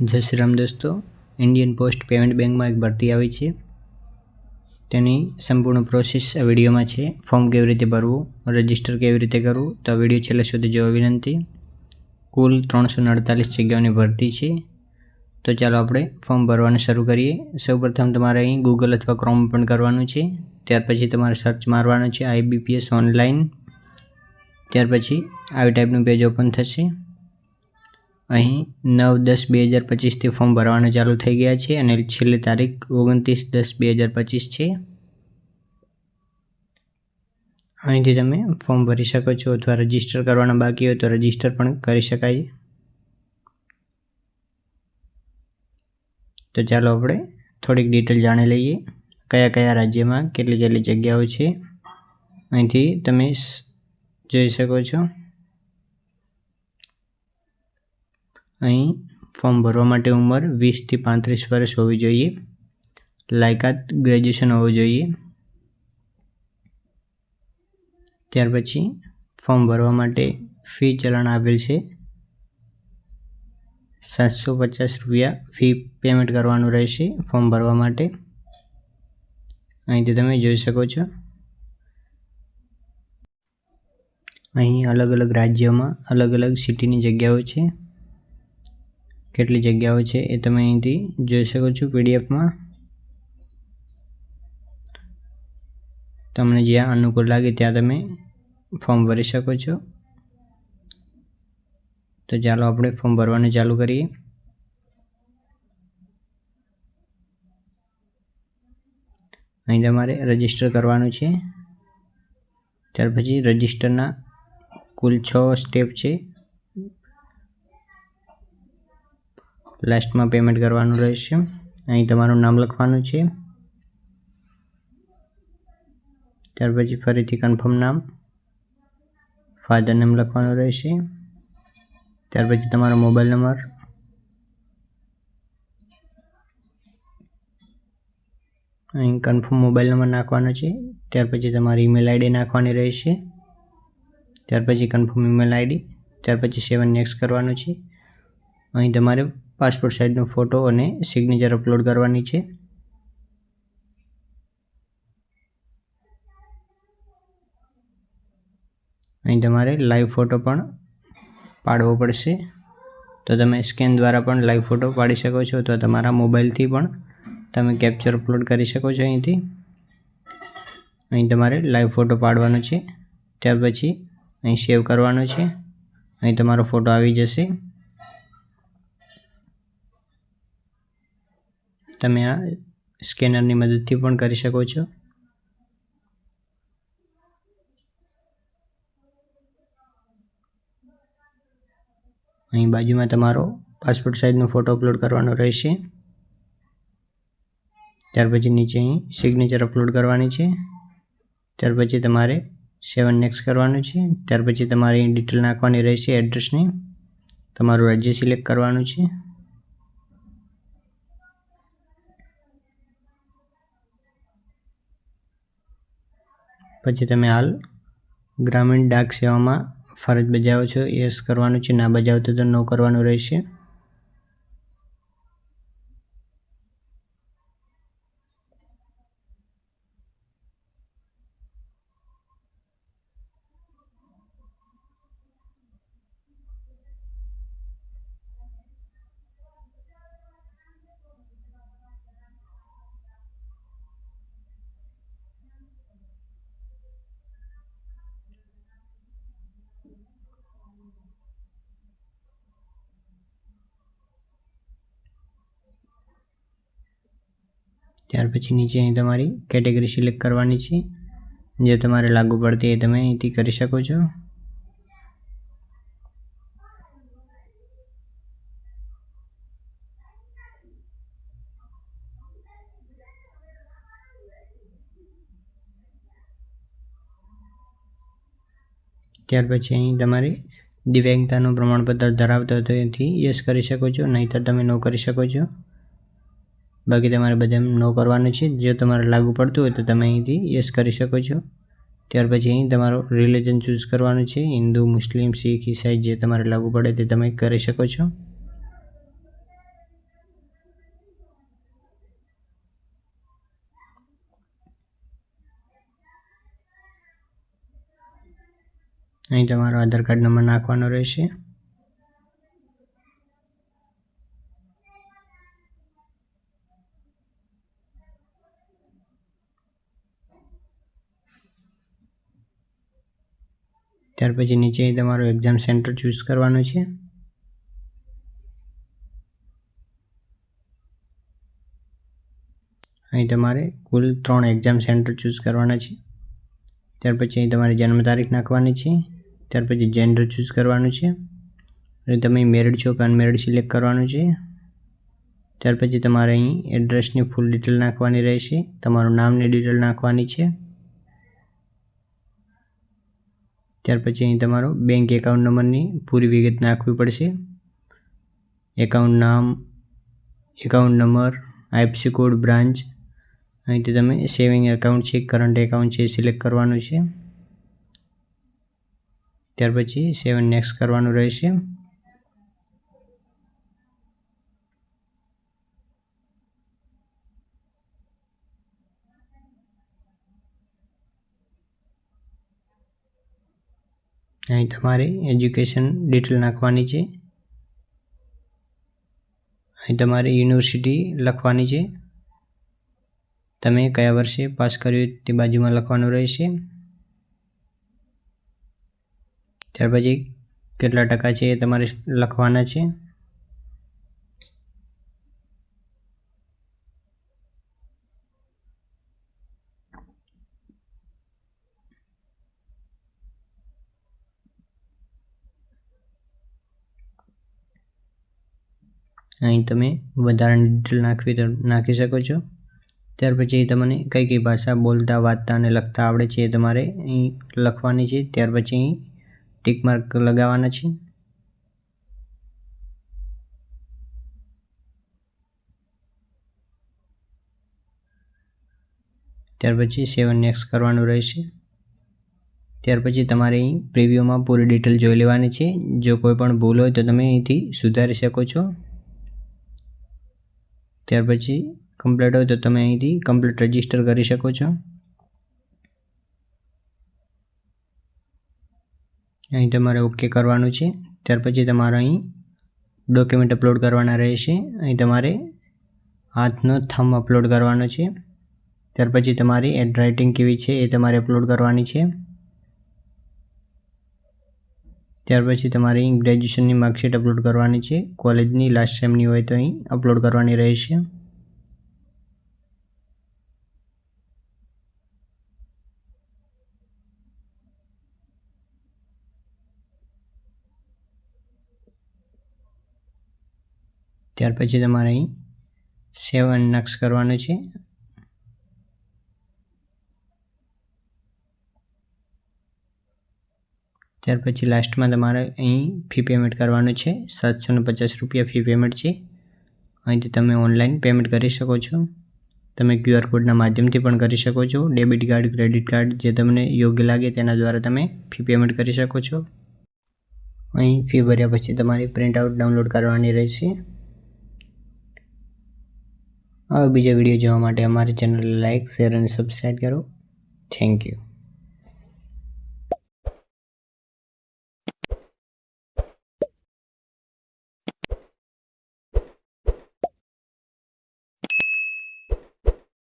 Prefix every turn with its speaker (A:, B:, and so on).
A: જય શ્રી રામ દોસ્તો Indian post payment બેંકમાં એક ભરતી આવી છે. તેની સંપૂર્ણ પ્રોસેસ આ વિડીયોમાં છે. ફોર્મ કેવી રીતે ભરવું રજિસ્ટર કેવી રીતે કરવું, તો આ વીડિયો છેલ્લે સુધી જોવા વિનંતી. કુલ ત્રણસો અડતાલીસ જગ્યાઓની ભરતી છે. તો ચાલો આપણે ફોર્મ ભરવાનું શરૂ કરીએ. સૌપ્રથમ તમારે અહીં ગૂગલ અથવા ક્રોમ ઓપન કરવાનું છે. ત્યાર પછી તમારે સર્ચ મારવાનું છે આઈબીપીએસ ઓનલાઈન ત્યાર પછી આવી ટાઈપનું પેજ ઓપન થશે. અહીં નવ દસ બે હજાર પચીસથી ફોર્મ ભરવાનું ચાલુ થઈ ગયા છે અને છેલ્લી તારીખ ઓગણત્રીસ દસ બે હજાર પચીસ છે. અહીંથી તમે ફોર્મ ભરી શકો છો અથવા રજિસ્ટર કરવાના બાકી હોય તો રજિસ્ટર પણ કરી શકાય. તો ચાલો આપણે થોડીક ડિટેલ જાણી લઈએ કયા કયા રાજ્યમાં કેટલી કેટલી જગ્યાઓ છે. અહીંથી તમે જોઈ શકો છો. અહીં ફોર્મ ભરવા માટે ઉંમર વીસથી પાંત્રીસ વર્ષ હોવી જોઈએ. લાયકાત ગ્રેજ્યુએશન હોવું જોઈએ. ત્યાર પછી ફોર્મ ભરવા માટે ફી ચલણ આપેલ છે. સાતસો પચાસ રૂપિયા ફી પેમેન્ટ કરવાનું રહેશે ફોર્મ ભરવા માટે. અહીંથી તમે જોઈ શકો છો. અહીં અલગ અલગ રાજ્યોમાં અલગ અલગ સિટીની જગ્યાઓ છે. કેટલી જગ્યાઓ છે એ તમે અહીંથી જોઈ શકો છો પીડીએફમાં. તમને જ્યાં અનુકૂળ લાગે ત્યાં તમે ફોર્મ ભરી શકો છો. તો ચાલો આપણે ફોર્મ ભરવાનું ચાલુ કરીએ. અહીં તમારે રજિસ્ટર કરવાનું છે. ત્યાર પછી રજિસ્ટરના કુલ છ સ્ટેપ છે. લાસ્ટમાં પેમેન્ટ કરવાનું રહેશે. અહીં તમારું નામ લખવાનું છે. ત્યાર પછી ફરીથી કન્ફર્મ નામ. ફાધર નેમ લખવાનું રહેશે. ત્યાર પછી તમારો મોબાઈલ નંબર અહીં કન્ફર્મ મોબાઈલ નંબર નાખવાનો છે. ત્યાર પછી તમારી ઈમેલ આઈડી નાખવાની રહેશે. ત્યાર પછી કન્ફર્મ ઈમેલ આઈડી ત્યાર પછી સેવન નેક્સ્ટ કરવાનું છે. અહીં તમારે પાસપોર્ટ સાઇઝનો ફોટો અને સિગ્નેચર અપલોડ કરવાની છે. અહીં તમારે લાઈવ ફોટો પણ પાડવો પડશે. તો તમે સ્કેન દ્વારા પણ લાઈવ ફોટો પાડી શકો છો અથવા તમારા મોબાઈલથી પણ તમે કેપ્ચર અપલોડ કરી શકો છો અહીંથી. અહીં તમારે લાઈવ ફોટો પાડવાનો છે. ત્યાર પછી અહીં સેવ કરવાનો છે. અહીં તમારો ફોટો આવી જશે. તમે આ સ્કેનરની મદદથી પણ કરી શકો છો. અહીં બાજુમાં તમારો પાસપોર્ટ સાઇઝનો ફોટો અપલોડ કરવાનો રહેશે. ત્યાર પછી નીચે અહીં સિગ્નેચર અપલોડ કરવાની છે. ત્યાર પછી તમારે સેવન નેક્સ્ટ કરવાનું છે. ત્યાર પછી તમારે અહીં ડિટેલ નાખવાની રહેશે એડ્રેસની તમારું રાજ્ય સિલેક્ટ કરવાનું છે. પછી તમે હાલ ગ્રામીણ ડાક સેવામાં ફરજ બજાવો છો. યસ કરવાનું છે, ના બજાવતો તો નો કરવાનું રહેશે. ત્યાર પછી નીચે અહીં તમારી કેટેગરી સિલેક્ટ કરવાની છે. જે તમારે લાગુ પડતી એ તમે અહીંથી કરી શકો છો. ત્યાર પછી અહીં તમારે દિવ્યાંગતાનું પ્રમાણપત્ર ધરાવતો હતો એથી યસ કરી શકો છો, નહીંતર તમે નો કરી શકો છો. બાકી તમારે બધા નો કરવાનું છે. જો તમારે લાગુ પડતું હોય તો તમે અહીંથી યસ કરી શકો છો. ત્યાર પછી અહીં તમારો રિલિજન ચૂઝ કરવાનું છે. હિન્દુ, મુસ્લિમ, શીખ, ઈસાઈ જે તમારે લાગુ પડે તે તમે કરી શકો છો. અહીં તમારો આધાર કાર્ડ નંબર નાખવાનો રહેશે. ત્યાર પછી નીચે તમારું એક્ઝામ સેન્ટર ચૂઝ કરવાનું છે. અહીં તમારે કુલ ત્રણ એક્ઝામ સેન્ટર ચૂઝ કરવાના છે. ત્યાર પછી અહીં તમારી જન્મ તારીખ નાખવાની છે. ત્યાર પછી જેન્ડર ચૂઝ કરવાનું છે. અને તમે મેરિડ છો કે અનમેરિડ સિલેક્ટ કરવાનું છે. ત્યાર પછી તમારે અહીં એડ્રેસની ફૂલ ડિટેલ નાખવાની રહેશે. તમારું નામની ડિટેલ નાખવાની છે. ત્યાર પછી અહીં તમારો બેંક એકાઉન્ટ નંબરની પૂરી વિગત નાખવી પડશે. એકાઉન્ટ નામ account number IFC code branch અહીંથી તમે સેવિંગ એકાઉન્ટ છે કરંટ એકાઉન્ટ છે સિલેક્ટ કરવાનું છે. ત્યાર પછી સેવન નેક્સ્ટ કરવાનું રહેશે. અહીં તમારે એજ્યુકેશન ડિટેલ નાખવાની છે. અહીં તમારે યુનિવર્સિટી લખવાની છે. તમે કયા વર્ષે પાસ કર્યું તે બાજુમાં લખવાનું રહેશે. ત્યાર પછી કેટલા ટકા છે એ તમારે લખવાના છે. અહીં તમે વધારાની ડિટેલ નાખવી નાખી શકો છો. ત્યાર પછી તમને કઈ કઈ ભાષા બોલતા, વાંચતા અને લખતા આવડે છે એ તમારે અહીં લખવાની છે. ત્યાર પછી અહીં ટીક માર્ક લગાવવાના છે. ત્યાર પછી સેવન નેક્સ્ટ કરવાનું રહેશે. ત્યાર પછી તમારે અહીં પ્રિવ્યુમાં પૂરી ડિટેલ જોઈ લેવાની છે. જો કોઈ પણ ભૂલ હોય તો તમે અહીંથી સુધારી શકો છો. ત્યાર પછી કમ્પ્લીટ હોય તો તમે અહીંથી કમ્પ્લીટ રજિસ્ટર કરી શકો છો. અહીં તમારે ઓકે કરવાનું છે. ત્યાર પછી તમારે અહીં ડોક્યુમેન્ટ અપલોડ કરવાના રહેશે. અહીં તમારે હાથનો થમ અપલોડ કરવાનો છે. ત્યાર પછી તમારી હેન્ડ રાઇટિંગ કેવી છે એ તમારે અપલોડ કરવાની છે. ત્યાર પછી તમારે ગ્રેજ્યુએશનની માર્કશીટ અપલોડ કરવાની છે. કોલેજની લાસ્ટ સેમની હોય તો અહીં અપલોડ કરવાની રહેશે. ત્યાર પછી તમારે અહીં સેવ એન્ડ નક્સ કરવાનું છે. ત્યાર પછી લાસ્ટમાં તમારે અહીં ફી પેમેન્ટ કરવાનું છે. સાતસો ને પચાસ રૂપિયા ફી પેમેન્ટ છે. અહીંથી તમે ઓનલાઈન પેમેન્ટ કરી શકો છો. તમે ક્યુઆર કોડના માધ્યમથી પણ કરી શકો છો. ડેબિટ કાર્ડ ક્રેડિટ કાર્ડ જે તમને યોગ્ય લાગે તેના દ્વારા તમે ફી પેમેન્ટ કરી શકો છો. અહીં ફી ભર્યા પછી તમારી પ્રિન્ટ આઉટ ડાઉનલોડ કરવાની રહેશે. આવા બીજા વીડિયો જોવા માટે અમારી ચેનલ લાઇક શેર અને સબસ્ક્રાઈબ કરો. Thank you